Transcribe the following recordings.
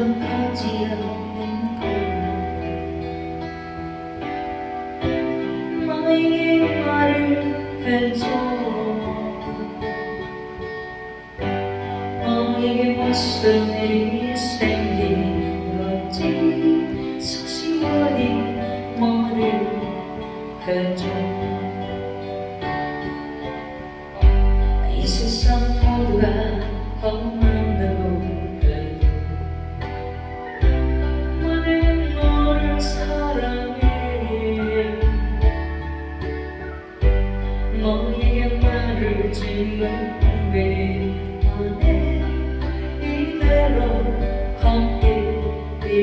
기억하지 않는 걸 너에게 말을 해줘 너에게 무슨 일이 생긴 건지 속시원히 말을 해줘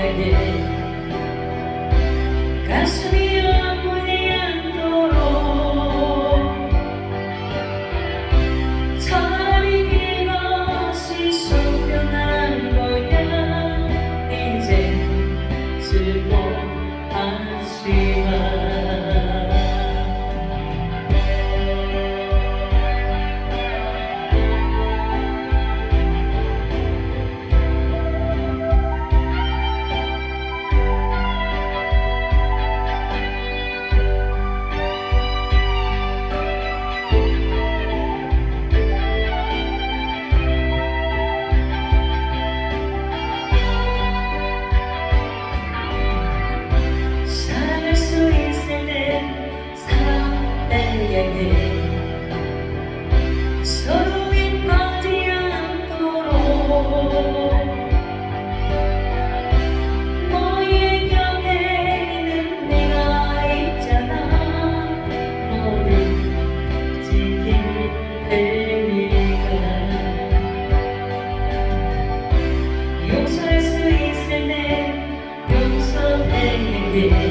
again. 용서할 수 있을 때 용서되게